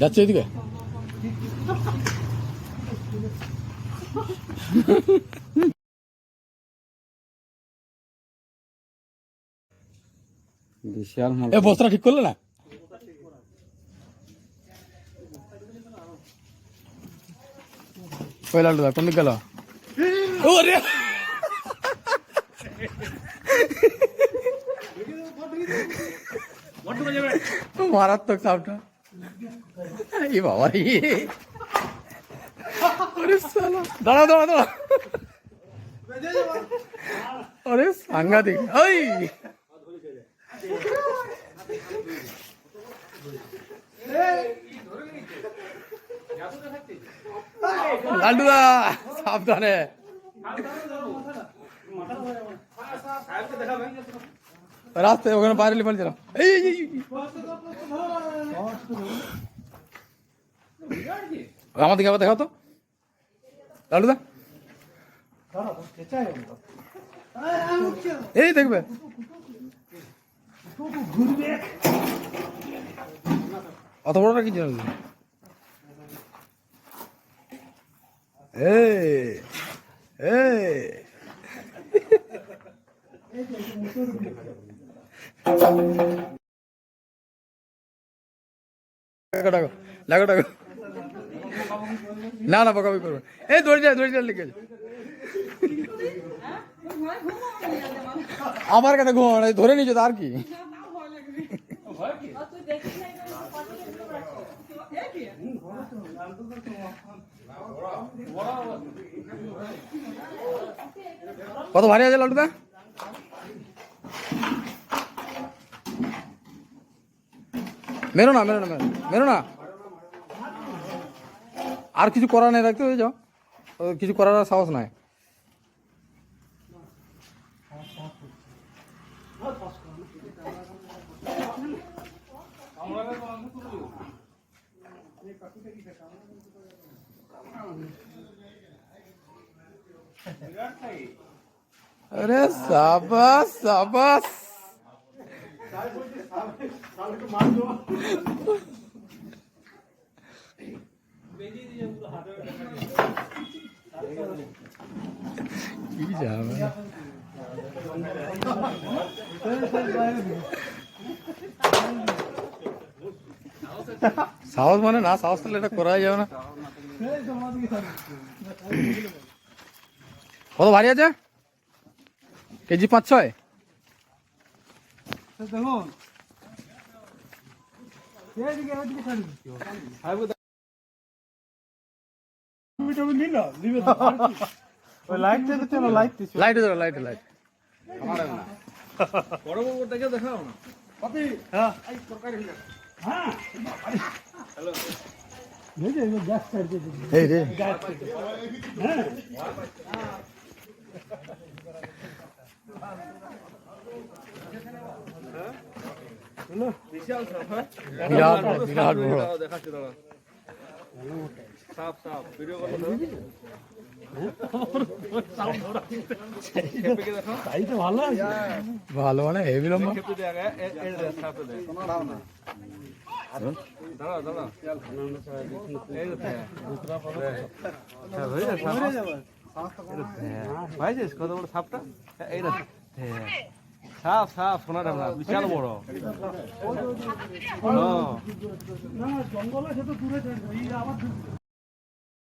যাচ্ছে এদিকে। বিশাল এ বস্তা ঠিক করলে না? কই লালটু কোন দিক গেল ওরে মারাত্মক সাপটা এই বাবা রে। আরে সালা দাঁড়া দাঁড়া দাঁড়া। আরে সাংঘাতিক। ওই। লালটুদা সাবধানে। রাস্তায় ওখানে বাইরে লিপাল ছিলাম এই। আমার দিকে আবার দেখাও তো। লালটুদা এই দেখবে। অত বড়টা কি জানো? টাকা টাকা লাগো না না বকাবি করবে এই ধরে যায় ধরে লিখে আমার কাছে ঘুম না, ধরে নিয়েছো আর কি? কত ভারী আছে লালটুদা মেরো না মেরো না, মেরো মেরো না। আর কিছু করার নেই রাখতে যাও কিছু করার সাহস নাই। আরে সাবাস সাবাস কি যাবে সাহস মানে না সাহস তাহলে এটা করা যাবে না কত ভারী আছে? কেজি পাঁচ ছয়? দেখুন লাইট লাইট লাইট দেখাও না হ্যাঁ হ্যাঁ হ্যালো এই রে গ্যাস হ্যাঁ বিশাল সাপ হ্যাঁ বিরাট বিরাট বড়। দেখাচ্ছি দাঁড়া সাপ সাপ ভিডিও ভালো ভালো মানে হেভি লম্বা। দাঁড়া দাঁড়া হ্যাঁ যে কত বড় সাপটা এই রে সাপ সাপ সোনা আমরা বিশাল বড় হ্যাঁ জঙ্গলে সে তো দূরে